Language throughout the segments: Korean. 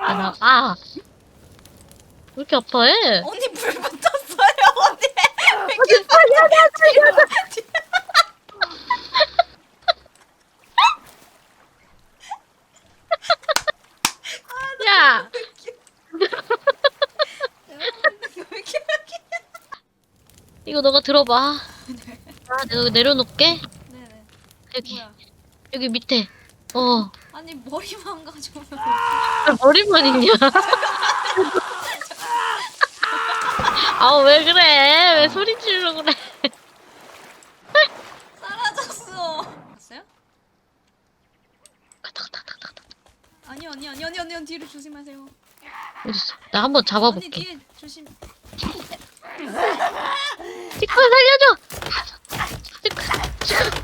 아, 나, 아. 왜 이렇게 아파해? 언니 불 붙었어요 언니 왜 이렇게 야! 왜 이렇게 이거 너가 들어봐. 아, 내가 내려놓을게. 네네 여기, 뭐야 여기 밑에. 어. 아니 머리만 가져오면 왜 머리만 있냐? 아, 왜 그래? 왜 소리 지르려 그래? 사라졌어 봤어요? 가다. 아니 언니 언니 언니 언니 언니 뒤로 조심하세요 어딨어? 나 한번 언니 잡아볼게. 뒤에 조심 치과 살려줘! 치과, 치과.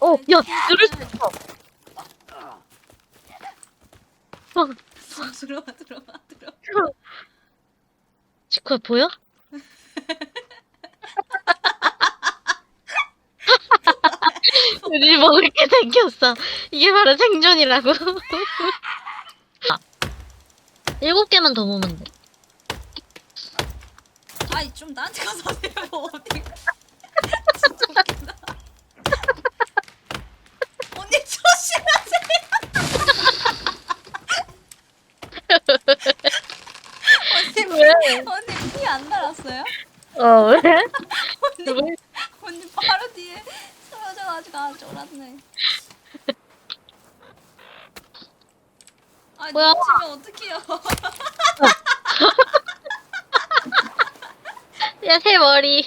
어, 야, 누를 수 있어. 어, 들어와 들어와 들어와 치과 보여? 우리 먹을 게 생겼어. 이게 바로 생존이라고. 아, 일곱 개만 더 모으면 돼. 아이 좀 나한테 가서 하세요 어디 진짜 웃긴다 언니 조심하세요 언니 왜? 언니 피안 달았어요? 어, 왜? 언니 언니 바로 뒤에 쓰러져가지고 아 쫄았네 아 뭐야? 놓치면 어떡해요 야, 새 머리.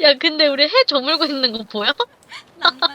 야, 근데 우리 해 저물고 있는 거 보여? 낭만적